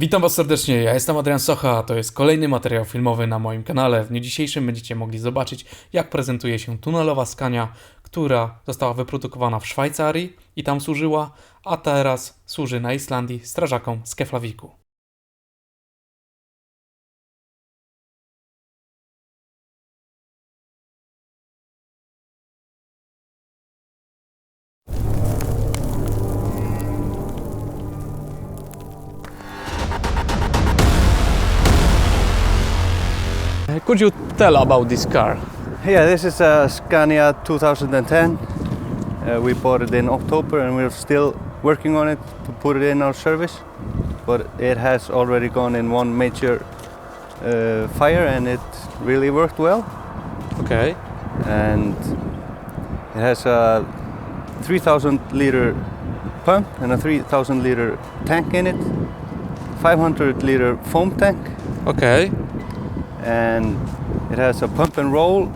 Witam Was serdecznie, ja jestem Adrian Socha, a to jest kolejny materiał filmowy na moim kanale. W dniu dzisiejszym będziecie mogli zobaczyć, jak prezentuje się tunelowa skania, która została wyprodukowana w Szwajcarii i tam służyła, a teraz służy na Islandii strażakom z Keflaviku. Could you tell about this car? Yeah, this is a Scania 2010. Uh, we bought it in October and we're still working on it to put it in our service. But it has already gone in one major uh, fire and it really worked well. Okay. And it has a 3000 liter pump and a 3000 liter tank in it, 500 liter foam tank, Okay. And it has a pump and roll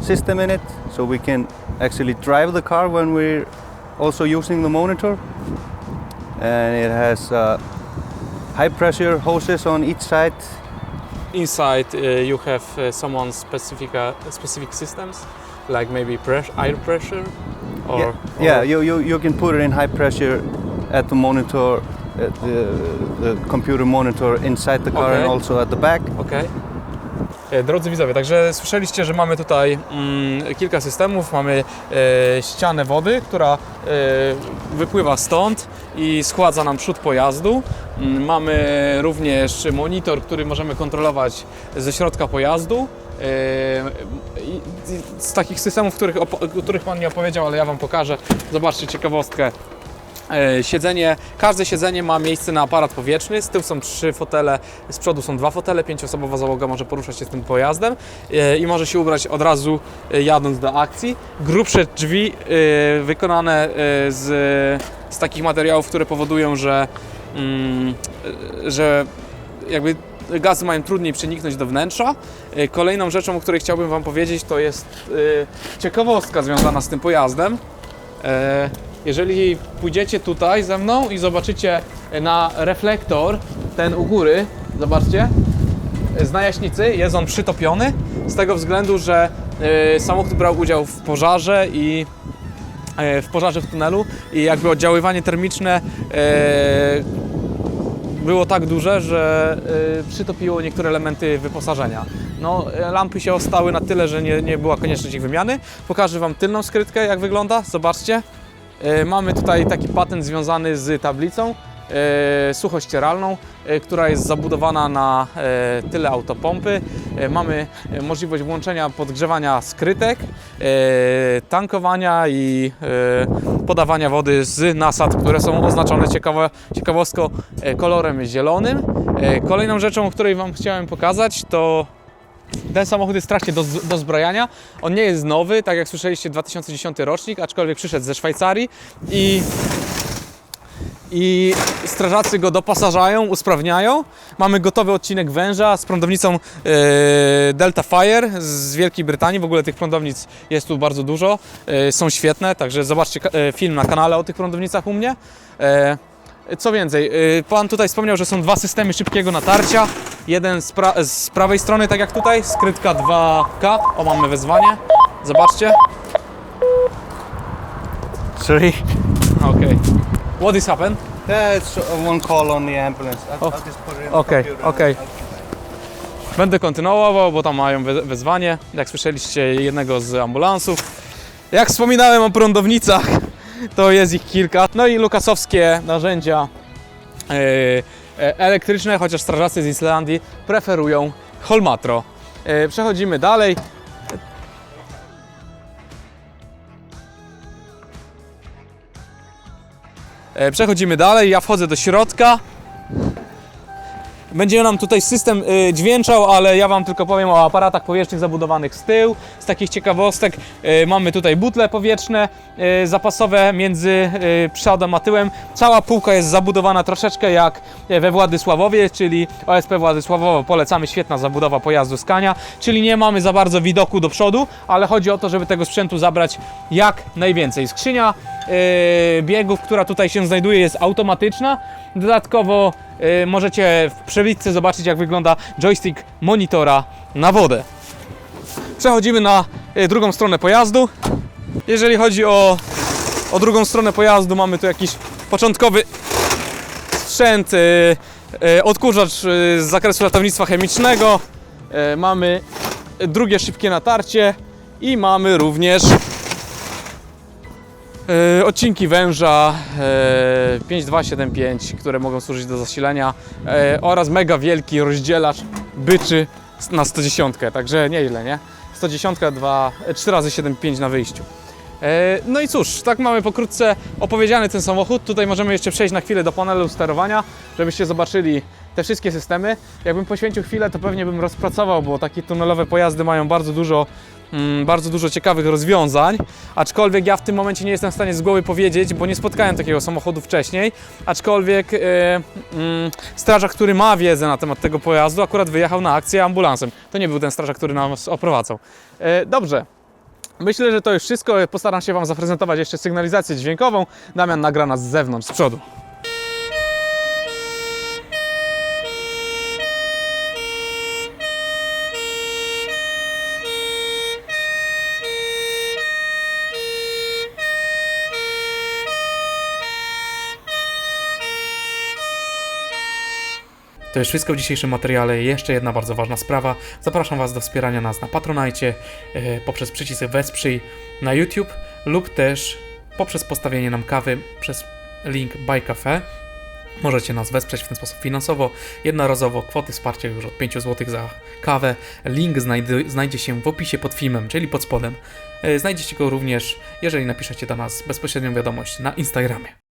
system in it so we can actually drive the car when we're also using the monitor. And it has uh, high pressure hoses on each side. Inside uh, you have uh, someone specific uh, specific systems, like maybe pressure, air pressure, or yeah, yeah you, you, you can put it in high pressure at the monitor at the, the computer monitor inside the car and also at the back. Okej. E, Drodzy widzowie, także słyszeliście, że mamy tutaj mm, kilka systemów. Mamy e, ścianę wody, która e, wypływa stąd i schładza nam przód pojazdu. Mm, mamy również monitor, który możemy kontrolować ze środka pojazdu. E, z takich systemów, których, opo- których Pan nie opowiedział, ale ja Wam pokażę. Zobaczcie ciekawostkę. E, Siedzenie, każde siedzenie ma miejsce na aparat powietrzny. Z tyłu są trzy fotele, z przodu są dwa fotele. Pięcioosobowa załoga może poruszać się z tym pojazdem e, i może się ubrać od razu e, jadąc do akcji. Grubsze drzwi wykonane z, z takich materiałów, które powodują, że, mm, że jakby gazy mają trudniej przeniknąć do wnętrza. Kolejną rzeczą, o której chciałbym Wam powiedzieć, to jest ciekawostka związana z tym pojazdem. Jeżeli pójdziecie tutaj ze mną i zobaczycie na reflektor, ten u góry, zobaczcie, z najaśnicy jest on przytopiony z tego względu, że e, samochód brał udział w pożarze i e, w pożarze w tunelu i jakby oddziaływanie termiczne e, było tak duże, że przytopiło niektóre elementy wyposażenia. No, lampy się ostały na tyle, że nie, nie była konieczność ich wymiany. Pokażę Wam tylną skrytkę, jak wygląda. Zobaczcie. E, mamy tutaj taki patent związany z tablicą e, suchościeralną, e, która jest zabudowana na tyle autopompy. Mamy możliwość włączenia podgrzewania skrytek, tankowania i podawania wody z nasad, które są oznaczone ciekawe, ciekawostko kolorem zielonym. Kolejną rzeczą, której Wam chciałem pokazać, to ten samochód jest strasznie do, do zbrojania. On nie jest nowy, tak jak słyszeliście, 2010 rocznik, aczkolwiek przyszedł ze Szwajcarii i i strażacy go doposażają, usprawniają. Mamy gotowy odcinek węża z prądownicą e, Delta Fire z Wielkiej Brytanii. W ogóle tych prądownic jest tu bardzo dużo. E, są świetne, także zobaczcie e, film na kanale o tych prądownicach u mnie. Co więcej, pan tutaj wspomniał, że są dwa systemy szybkiego natarcia. Jeden z, pra- z prawej strony, tak jak tutaj, skrytka 2K. O, mamy wezwanie. Zobaczcie. sorry Okej. What is happened? yeah it's one call on the ambulance I'll, Oh, I'll just put it in the okay, okay. Będę kontynuował, bo tam mają we- wezwanie, jak słyszeliście, jednego z ambulansów. Jak wspominałem o prądownicach, to jest ich kilka. No i lukasowskie narzędzia e, elektryczne, chociaż strażacy z Islandii preferują Holmatro. E, Przechodzimy dalej. E, Przechodzimy dalej, ja wchodzę do środka. Będzie nam tutaj system y, dźwięczał, ale ja Wam tylko powiem o aparatach powietrznych zabudowanych z tyłu. Z takich ciekawostek y, mamy tutaj butle powietrzne y, zapasowe między przodem a tyłem. Cała półka jest zabudowana troszeczkę jak we Władysławowie, czyli OSP Władysławowo. Polecamy, świetna zabudowa pojazdu Skania, czyli nie mamy za bardzo widoku do przodu, ale chodzi o to, żeby tego sprzętu zabrać jak najwięcej. Skrzynia biegów, która tutaj się znajduje, jest automatyczna. Dodatkowo e, możecie w przewidce zobaczyć, jak wygląda joystick monitora na wodę. Przechodzimy na e, drugą stronę pojazdu. Jeżeli chodzi o, o drugą stronę pojazdu, mamy tu jakiś początkowy sprzęt, odkurzacz z zakresu ratownictwa chemicznego, mamy drugie szybkie natarcie i mamy również e, odcinki węża e, 5275, które mogą służyć do zasilania e, oraz mega wielki rozdzielacz byczy na 110, także nieźle, nie? 110, 2, 4 razy 7,5 na wyjściu. E, No i cóż, tak mamy pokrótce opowiedziany ten samochód. Tutaj możemy jeszcze przejść na chwilę do panelu sterowania, żebyście zobaczyli te wszystkie systemy. Jakbym poświęcił chwilę, to pewnie bym rozpracował, bo takie tunelowe pojazdy mają bardzo dużo, bardzo dużo ciekawych rozwiązań. Aczkolwiek ja w tym momencie nie jestem w stanie z głowy powiedzieć, bo nie spotkałem takiego samochodu wcześniej. Aczkolwiek e, mm, strażak, który ma wiedzę na temat tego pojazdu, akurat wyjechał na akcję ambulansem. To nie był ten strażak, który nas oprowadzał. E, dobrze. Myślę, że to już wszystko. Postaram się Wam zaprezentować jeszcze sygnalizację dźwiękową. Damian nagra nas z zewnątrz, z przodu. To już wszystko w dzisiejszym materiale. Jeszcze jedna bardzo ważna sprawa. Zapraszam Was do wspierania nas na Patronajcie e, poprzez przycisk Wesprzyj na YouTube lub też poprzez postawienie nam kawy przez link Buy Cafe. Możecie nas wesprzeć w ten sposób finansowo, jednorazowo, kwoty wsparcia już od 5 zł za kawę. Link znajdy, znajdzie się w opisie pod filmem, czyli pod spodem. E, Znajdziecie go również, jeżeli napiszecie do nas bezpośrednią wiadomość na Instagramie.